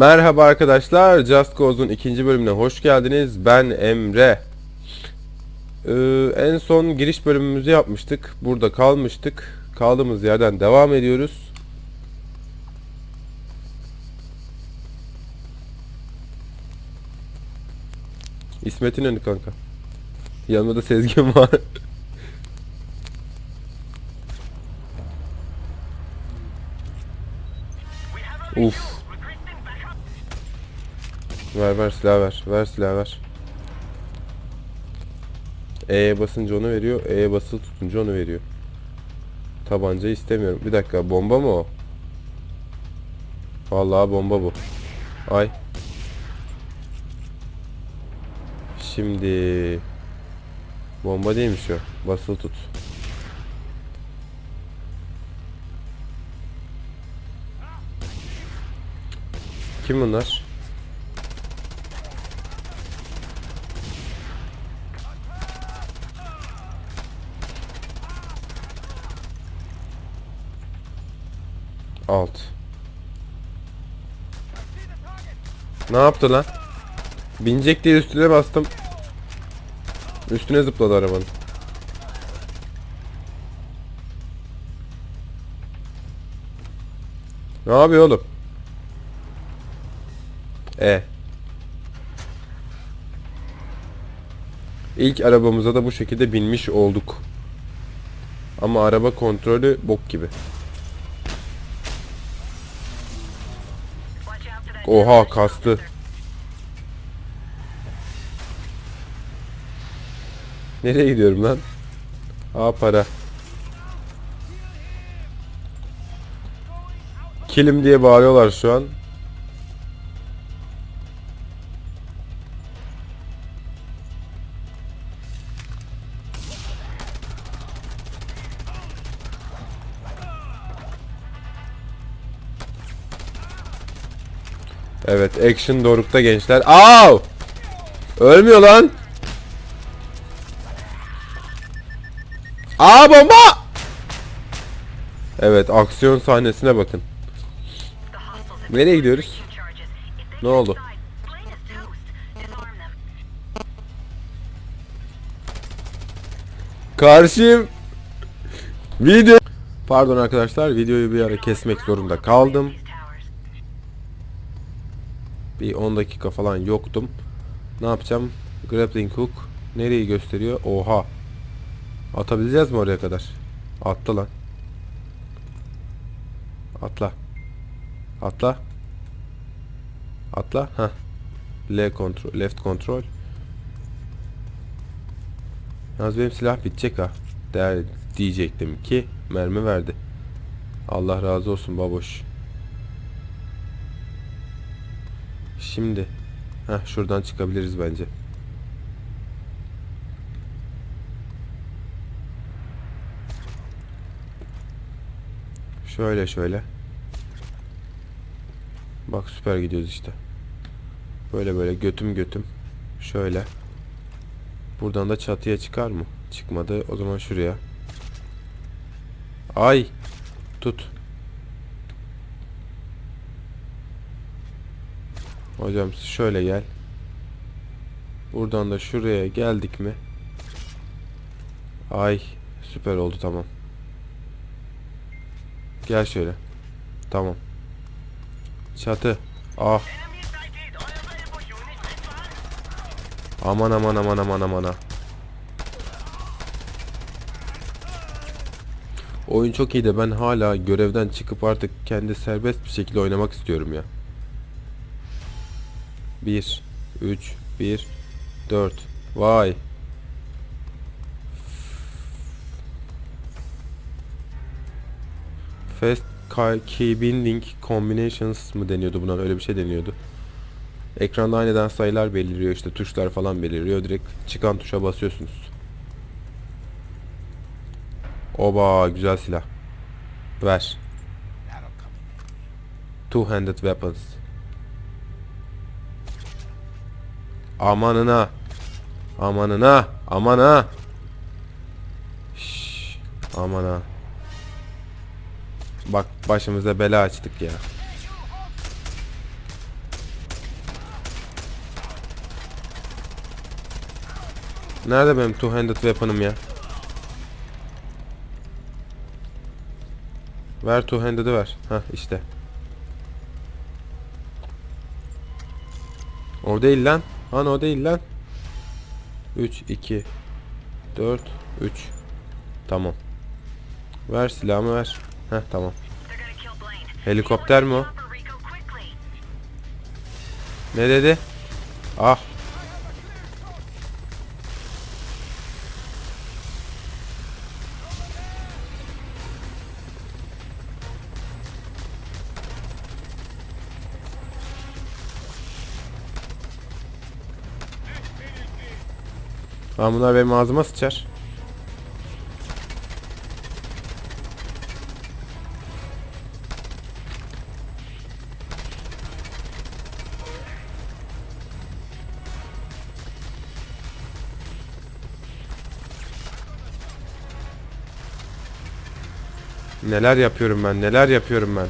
Merhaba arkadaşlar, Just Cause'un ikinci bölümüne hoş geldiniz. Ben Emre. Ee, en son giriş bölümümüzü yapmıştık. Burada kalmıştık. Kaldığımız yerden devam ediyoruz. İsmet'in önü kanka. Yanımda da Sezgin var. Uf. Ver ver silah ver. Ver silah ver. E'ye basınca onu veriyor. E'ye basılı tutunca onu veriyor. Tabanca istemiyorum. Bir dakika bomba mı o? Vallahi bomba bu. Ay. Şimdi bomba değilmiş o. Basılı tut. Kim bunlar? Alt. Ne yaptı lan? Binecek diye üstüne bastım. Üstüne zıpladı arabanın. Ne yapıyor oğlum? E. İlk arabamıza da bu şekilde binmiş olduk. Ama araba kontrolü bok gibi. Oha kastı. Nereye gidiyorum lan? Aa para. Kilim diye bağırıyorlar şu an. Evet, action dorukta gençler. Au! Ölmüyor lan. Aa bomba! Evet, aksiyon sahnesine bakın. Nereye gidiyoruz? Ne oldu? Karşıyım. Video. Pardon arkadaşlar, videoyu bir ara kesmek zorunda kaldım. Bir 10 dakika falan yoktum. Ne yapacağım? Grappling hook nereyi gösteriyor? Oha. Atabileceğiz mi oraya kadar? Atla lan. Atla. Atla. Atla. Ha. L kontrol, left kontrol. Yalnız benim silah bitecek ha. Der diyecektim ki mermi verdi. Allah razı olsun baboş. Şimdi. Heh, şuradan çıkabiliriz bence. Şöyle şöyle. Bak süper gidiyoruz işte. Böyle böyle götüm götüm. Şöyle. Buradan da çatıya çıkar mı? Çıkmadı. O zaman şuraya. Ay. Tut. Hocam şöyle gel. Buradan da şuraya geldik mi? Ay süper oldu tamam. Gel şöyle. Tamam. Çatı. Ah. Aman aman aman aman aman. Oyun çok iyi de ben hala görevden çıkıp artık kendi serbest bir şekilde oynamak istiyorum ya. 1 3 1 4 Vay. Fast Key- Binding Combinations mı deniyordu buna? Öyle bir şey deniyordu. Ekranda aniden sayılar beliriyor işte tuşlar falan beliriyor. Direkt çıkan tuşa basıyorsunuz. Oba güzel silah. Ver. Two-handed weapons. Amanına. Amanına. Amana. Şş, amana. Bak başımıza bela açtık ya. Nerede benim two-handed weapon'ım ya? Ver two-handed'ı ver. Hah işte. Orada değil lan. Hani o değil lan. 3, 2, 4, 3. Tamam. Ver silahımı ver. Heh tamam. Helikopter mi o? Ne dedi? Ah. Lan bunlar benim ağzıma sıçar. Neler yapıyorum ben, neler yapıyorum ben.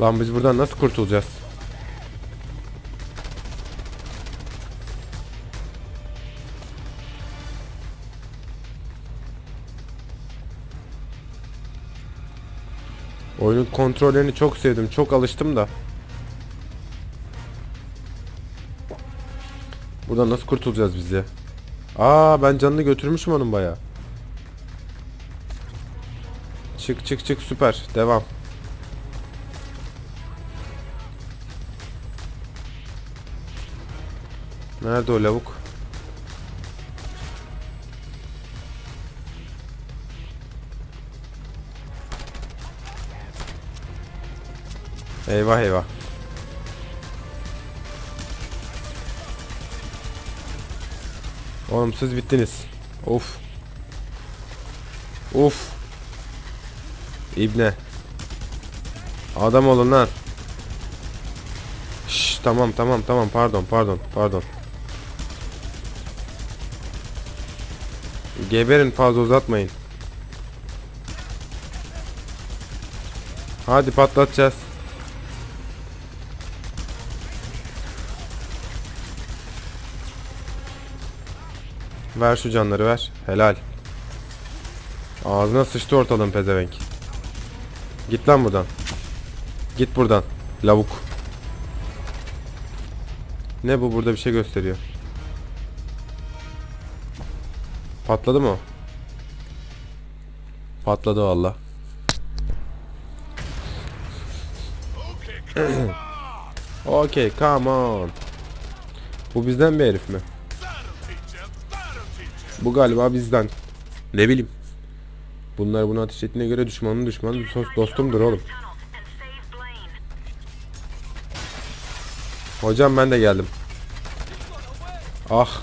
Lan biz buradan nasıl kurtulacağız? Oyunun kontrollerini çok sevdim. Çok alıştım da. Buradan nasıl kurtulacağız biz ya? Aa ben canını götürmüşüm onun bayağı. Çık çık çık süper. Devam. Nerede o lavuk? Eyvah eyvah. Oğlum siz bittiniz. Of. Of. İbne. Adam olun lan. Şş, tamam tamam tamam pardon pardon pardon. Geberin fazla uzatmayın. Hadi patlatacağız. Ver şu canları ver. Helal. Ağzına sıçtı ortalığın pezevenk. Git lan buradan. Git buradan. Lavuk. Ne bu burada bir şey gösteriyor. Patladı mı? Patladı valla. Okay, come on. Bu bizden bir herif mi? Bu galiba bizden. Ne bileyim. Bunlar bunu ateş ettiğine göre düşmanın düşmanı dost- dostumdur oğlum. Hocam ben de geldim. Ah.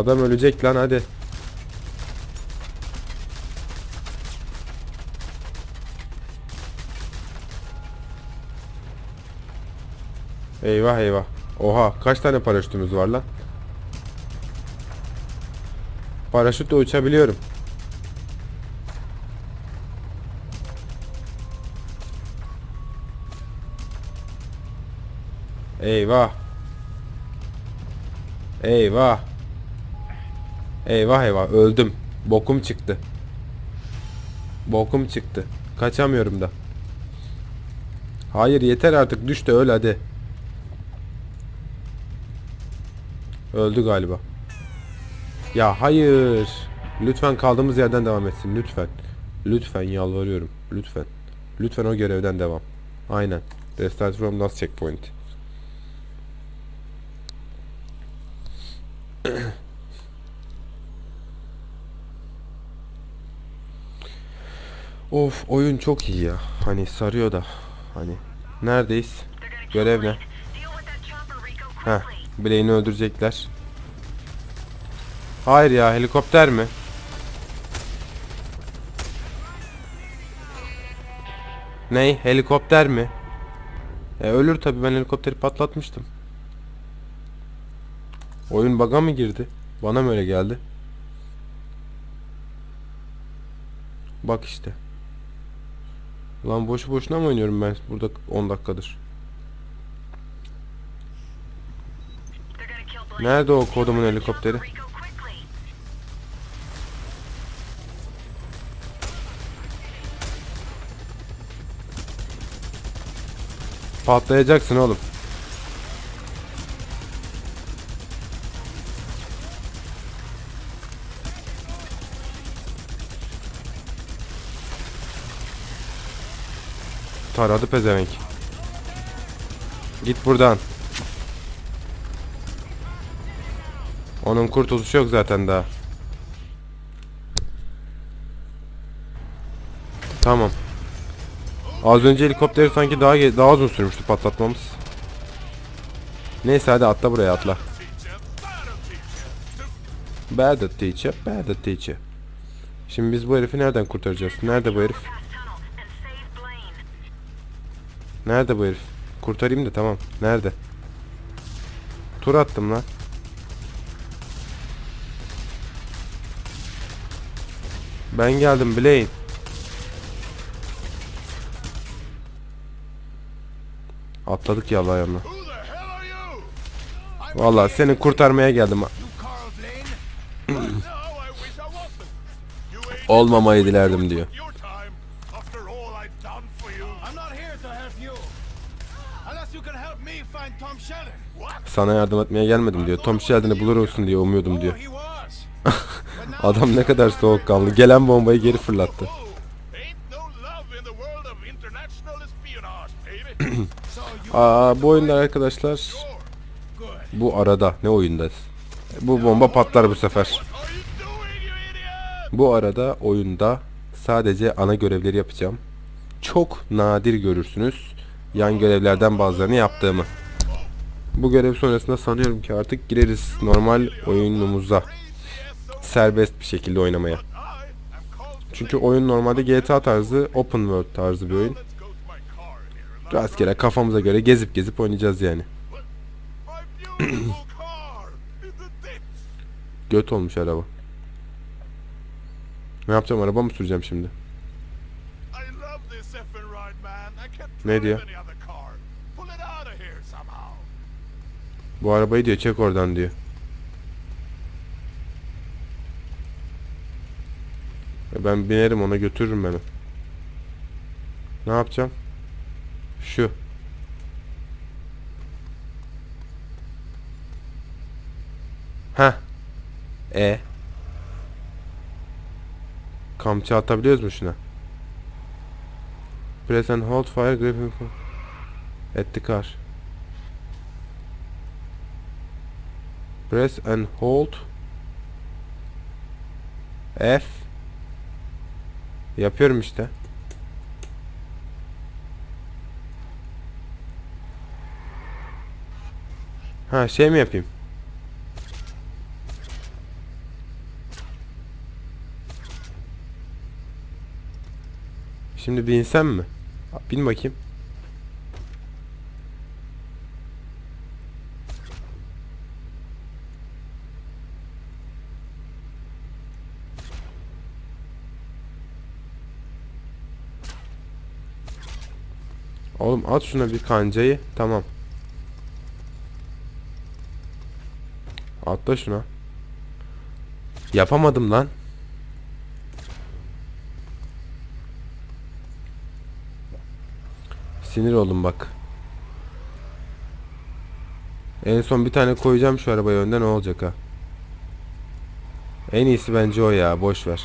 Adam ölecek lan hadi. Eyvah eyvah. Oha kaç tane paraşütümüz var lan? Paraşütle uçabiliyorum. Eyvah. Eyvah. Eyvah eyvah öldüm. Bokum çıktı. Bokum çıktı. Kaçamıyorum da. Hayır yeter artık düş de öl hadi. Öldü galiba. Ya hayır. Lütfen kaldığımız yerden devam etsin. Lütfen. Lütfen yalvarıyorum. Lütfen. Lütfen o görevden devam. Aynen. Restart from last checkpoint. of oyun çok iyi ya. Hani sarıyor da. Hani neredeyiz? Görev ne? Quickly. Blaine'i öldürecekler. Hayır ya helikopter mi? Ney? Helikopter mi? E ölür tabi ben helikopteri patlatmıştım. Oyun bug'a mı girdi? Bana mı öyle geldi? Bak işte. Lan boşu boşuna mı oynuyorum ben burada 10 dakikadır? Nerede o kodumun helikopteri? Patlayacaksın oğlum. Taradı pezevenk. Git buradan. Onun kurtuluşu yok zaten daha. Tamam. Az önce helikopteri sanki daha daha uzun sürmüştü patlatmamız. Neyse hadi atla buraya atla. Bad teacher, bad teacher. Şimdi biz bu herifi nereden kurtaracağız? Nerede bu herif? Nerede bu herif? Kurtarayım da tamam. Nerede? Tur attım lan. Ben geldim Blaine. Atladık ya Allah Vallahi seni kurtarmaya geldim. Olmamayı dilerdim diyor. Sana yardım etmeye gelmedim diyor. Tom Sheldon'ı bulur olsun diye umuyordum diyor. Adam ne kadar soğukkanlı. Gelen bombayı geri fırlattı. Aa bu oyunda arkadaşlar bu arada ne oyundayız? Bu bomba patlar bu sefer. Bu arada oyunda sadece ana görevleri yapacağım. Çok nadir görürsünüz yan görevlerden bazılarını yaptığımı. Bu görev sonrasında sanıyorum ki artık gireriz normal oyunumuza. Serbest bir şekilde oynamaya. Çünkü oyun normalde GTA tarzı, open world tarzı bir oyun. Rastgele kafamıza göre gezip gezip oynayacağız yani. Göt olmuş araba. Ne yapacağım araba mı süreceğim şimdi? I love this effing ride, man. I can't Ne drive diyor? any other car. Pull it out of here somehow. Bu arabayı diyor çek oradan diyor. E Ben binerim ona götürürüm beni. Ne yapacağım? Şu. Heh. E. Kamçı atabiliyoruz mu şuna? Press and hold fire grip at the Press and hold F Yapıyorum işte. Ha şey mi yapayım? Şimdi binsem mi? Bin bakayım. Oğlum at şuna bir kancayı. Tamam. Atla şuna. Yapamadım lan. Sinir oldum bak. En son bir tane koyacağım şu arabaya önden ne olacak ha. En iyisi bence o ya boş ver.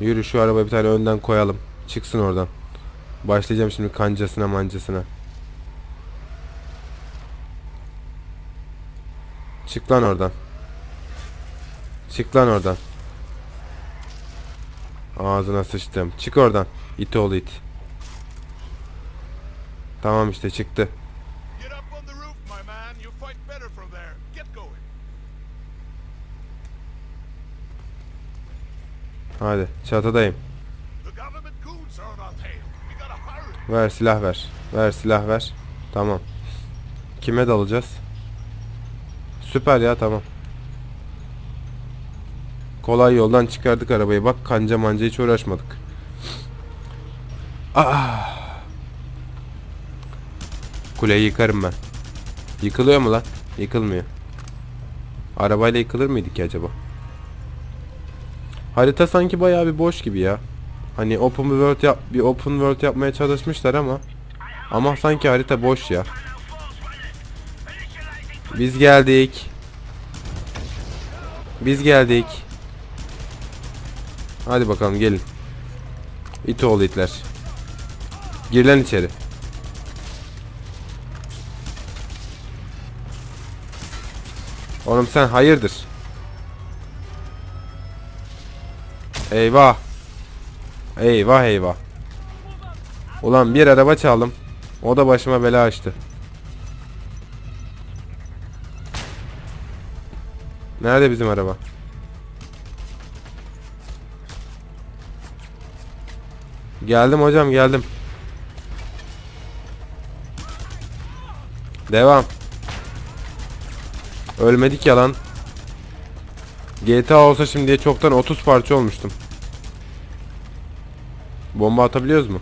Yürü şu arabaya bir tane önden koyalım. Çıksın oradan. Başlayacağım şimdi kancasına mancasına. Çık lan oradan. Çık lan oradan. Ağzına sıçtım. Çık oradan. İt oğlu it. Tamam işte çıktı. Get up Ver silah ver. Ver silah ver. Tamam. Kime dalacağız? Süper ya tamam. Kolay yoldan çıkardık arabayı. Bak kanca manca hiç uğraşmadık. Ah. Kuleyi yıkarım ben. Yıkılıyor mu lan? Yıkılmıyor. Arabayla yıkılır mıydı ki acaba? Harita sanki bayağı bir boş gibi ya. Hani open world yap bir open world yapmaya çalışmışlar ama ama sanki harita boş ya. Biz geldik. Biz geldik. Hadi bakalım gelin. İt oğlu itler. Gir lan içeri. Oğlum sen hayırdır? Eyvah. Eyvah eyvah. Ulan bir araba çaldım. O da başıma bela açtı. Nerede bizim araba? Geldim hocam geldim. Devam. Ölmedik yalan. GTA olsa şimdiye çoktan 30 parça olmuştum. Bomba atabiliyoruz mu?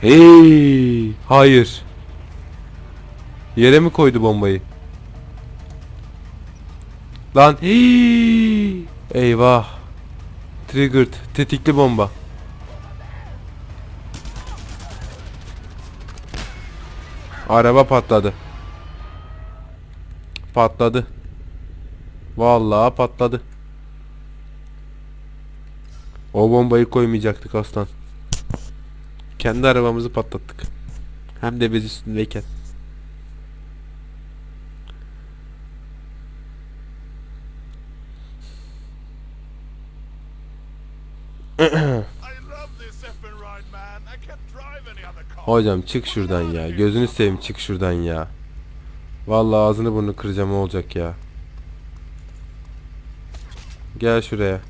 Hey! Hayır. Yere mi koydu bombayı? Lan hey! Eyvah. Triggered. Tetikli bomba. Araba patladı. Patladı. Vallahi patladı. O bombayı koymayacaktık aslan. Kendi arabamızı patlattık. Hem de biz üstündeyken. Hocam çık şuradan ya. Gözünü seveyim çık şuradan ya. Vallahi ağzını burnunu kıracağım olacak ya. Gel şuraya.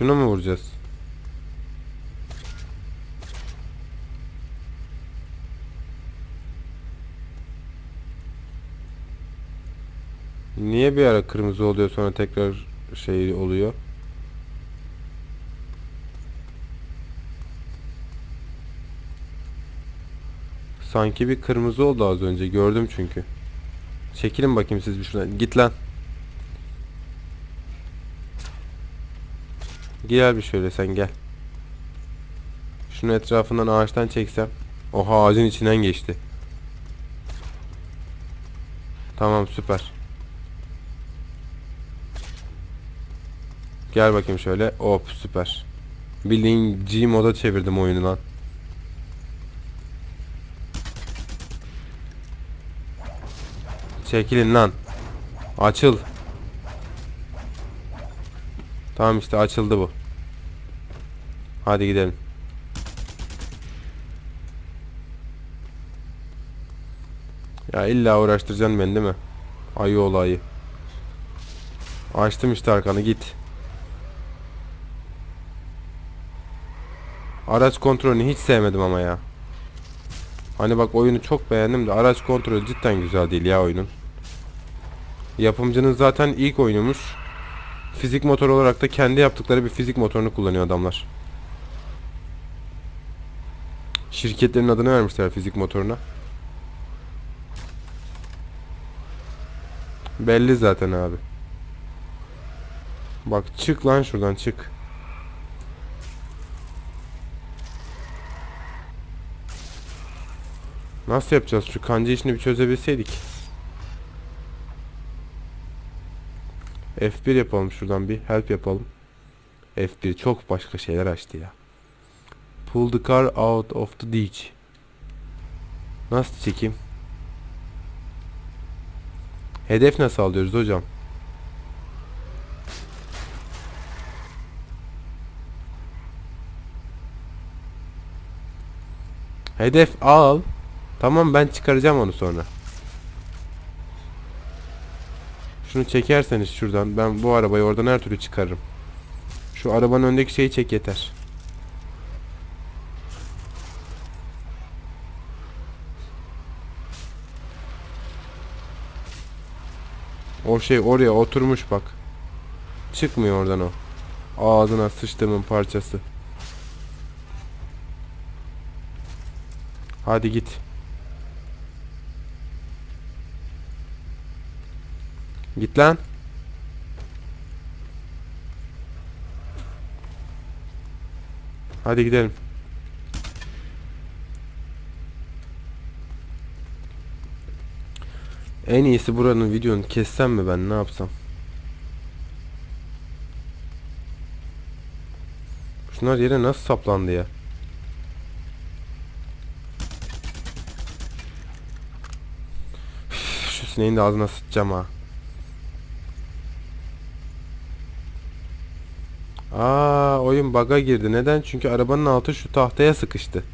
Şunu mu vuracağız? Niye bir ara kırmızı oluyor sonra tekrar şey oluyor? Sanki bir kırmızı oldu az önce gördüm çünkü. Çekilin bakayım siz bir şuradan. Git lan. Gel bir şöyle sen gel. Şunu etrafından ağaçtan çeksem. Oha ağacın içinden geçti. Tamam süper. Gel bakayım şöyle. Hop süper. Bildiğin G moda çevirdim oyunu lan. Çekilin lan. Açıl. Tamam işte açıldı bu. Hadi gidelim. Ya illa uğraştıracaksın beni değil mi? Ayı olayı. Açtım işte arkanı git. Araç kontrolünü hiç sevmedim ama ya. Hani bak oyunu çok beğendim de araç kontrolü cidden güzel değil ya oyunun. Yapımcının zaten ilk oyunumuş. Fizik motor olarak da kendi yaptıkları bir fizik motorunu kullanıyor adamlar. Şirketlerin adını vermişler fizik motoruna. Belli zaten abi. Bak çık lan şuradan çık. Nasıl yapacağız şu kanca işini bir çözebilseydik. F1 yapalım şuradan bir help yapalım. F1 çok başka şeyler açtı ya. Pull the car out of the ditch. Nasıl çekeyim? Hedef nasıl alıyoruz hocam? Hedef al. Tamam ben çıkaracağım onu sonra. Şunu çekerseniz şuradan ben bu arabayı oradan her türlü çıkarırım. Şu arabanın öndeki şeyi çek yeter. O şey oraya oturmuş bak. Çıkmıyor oradan o. Ağzına sıçtığımın parçası. Hadi git. Git lan. Hadi gidelim. En iyisi buranın videonu kessem mi ben ne yapsam? Şunlar yere nasıl saplandı ya? Şu sineğin de ağzına sıçacağım ha. Aa, oyun bug'a girdi. Neden? Çünkü arabanın altı şu tahtaya sıkıştı.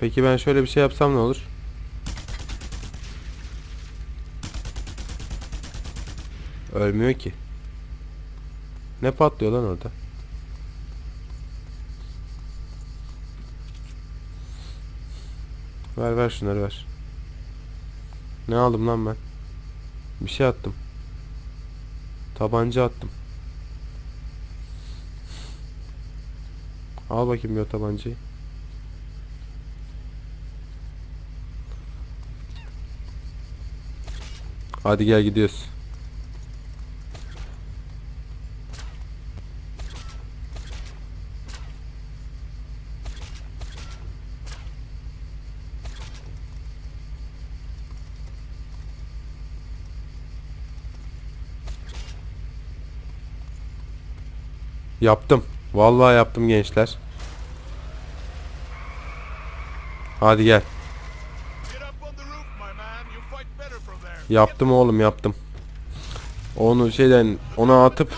Peki ben şöyle bir şey yapsam ne olur? Ölmüyor ki. Ne patlıyor lan orada? Ver ver şunları ver. Ne aldım lan ben? Bir şey attım. Tabanca attım. Al bakayım bir o tabancayı. Hadi gel gidiyoruz. Yaptım. Vallahi yaptım gençler. Hadi gel. Yaptım oğlum yaptım. Onu şeyden ona atıp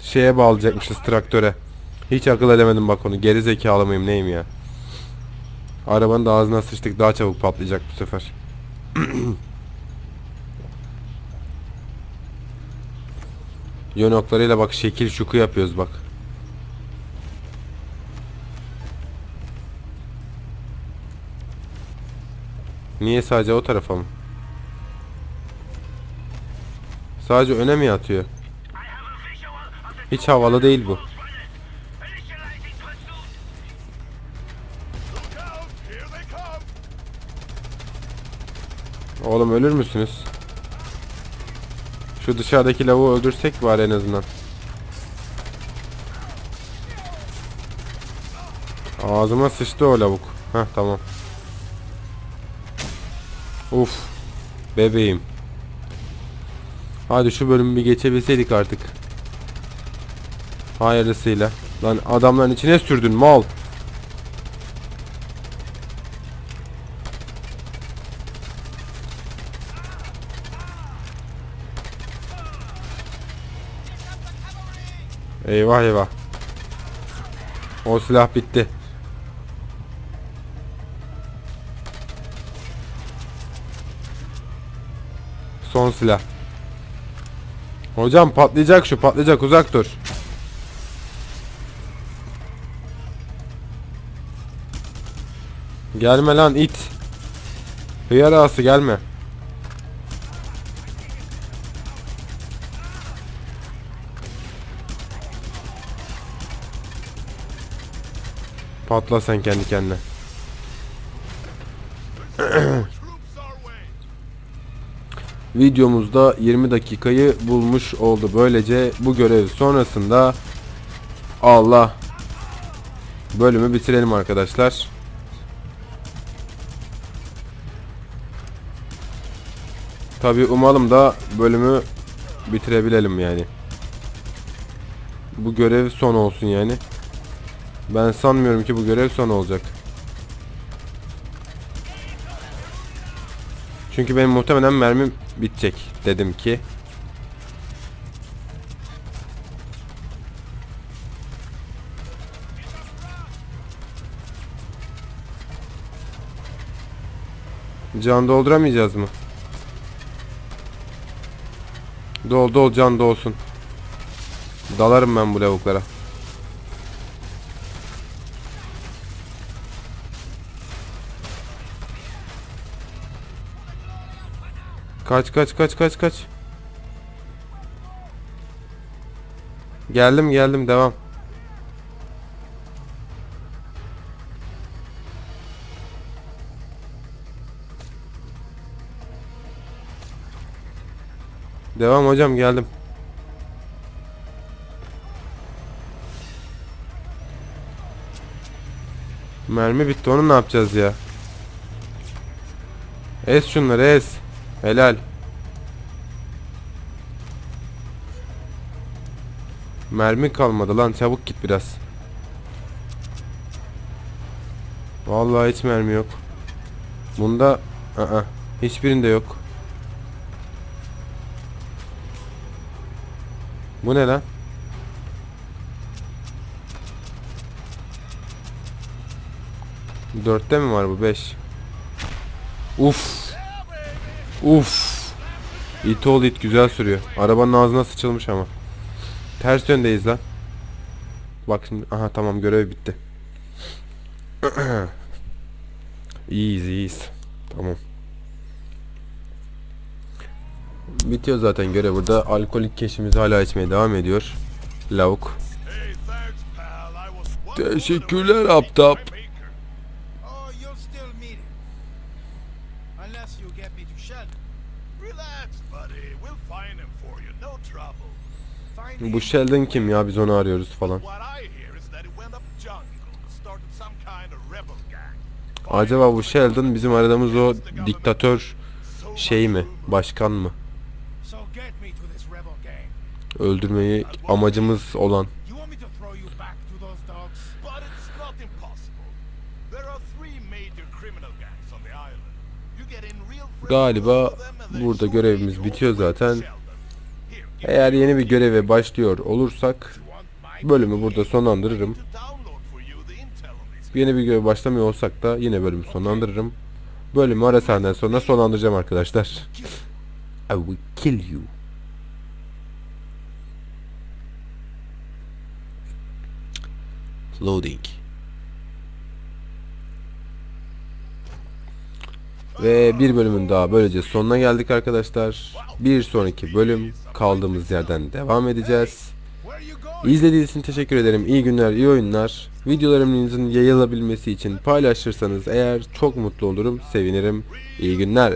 şeye bağlayacakmışız traktöre. Hiç akıl edemedim bak onu. Geri zekalı mıyım neyim ya. Arabanın da ağzına sıçtık daha çabuk patlayacak bu sefer. Yön oklarıyla bak şekil şuku yapıyoruz bak. Niye sadece o tarafa mı? Sadece öne mi yatıyor? Hiç havalı değil bu. Oğlum ölür müsünüz? Şu dışarıdaki lavuğu öldürsek var en azından. Ağzıma sıçtı o lavuk. Heh tamam. Uf. Bebeğim. Hadi şu bölümü bir geçebilseydik artık. Hayırlısıyla. Lan adamların içine sürdün mal. Eyvah eyvah. O silah bitti. Son silah. Hocam patlayacak şu patlayacak uzak dur. Gelme lan it. Hıyar ağası gelme. Patla sen kendi kendine. Videomuzda 20 dakikayı bulmuş oldu. Böylece bu görev sonrasında Allah bölümü bitirelim arkadaşlar. Tabi umalım da bölümü bitirebilelim yani. Bu görev son olsun yani. Ben sanmıyorum ki bu görev son olacak. Çünkü benim muhtemelen mermim bitecek dedim ki. Can dolduramayacağız mı? Dol dol can dolsun. Dalarım ben bu lavuklara. Kaç kaç kaç kaç kaç. Geldim geldim devam. Devam hocam geldim. Mermi bitti onu ne yapacağız ya? Ez şunları ez. Helal. Mermi kalmadı lan çabuk git biraz. Vallahi hiç mermi yok. Bunda ı hiçbirinde yok. Bu ne lan? Dörtte mi var bu? Beş. Uf. Uf. İt ol it güzel sürüyor. Arabanın ağzına sıçılmış ama. Ters yöndeyiz lan. Bak şimdi. Aha tamam görev bitti. iyiyiz iyiyiz. Tamam. Bitiyor zaten görev burada. Alkolik keşimiz hala içmeye devam ediyor. Lavuk. Teşekkürler aptap. Bu. Sheldon kim ya biz onu arıyoruz falan. Acaba bu Sheldon bizim aradığımız o diktatör şey mi? Başkan mı? Öldürmeyi amacımız olan. Galiba burada görevimiz bitiyor zaten. Eğer yeni bir göreve başlıyor olursak bölümü burada sonlandırırım. Yeni bir görev başlamıyor olsak da yine bölümü sonlandırırım. Bölümü ara sahneden sonra sonlandıracağım arkadaşlar. I will kill you. Loading. Ve bir bölümün daha böylece sonuna geldik arkadaşlar. Bir sonraki bölüm kaldığımız yerden devam edeceğiz. İzlediğiniz için teşekkür ederim. İyi günler, iyi oyunlar. Videolarımızın yayılabilmesi için paylaşırsanız eğer çok mutlu olurum, sevinirim. İyi günler.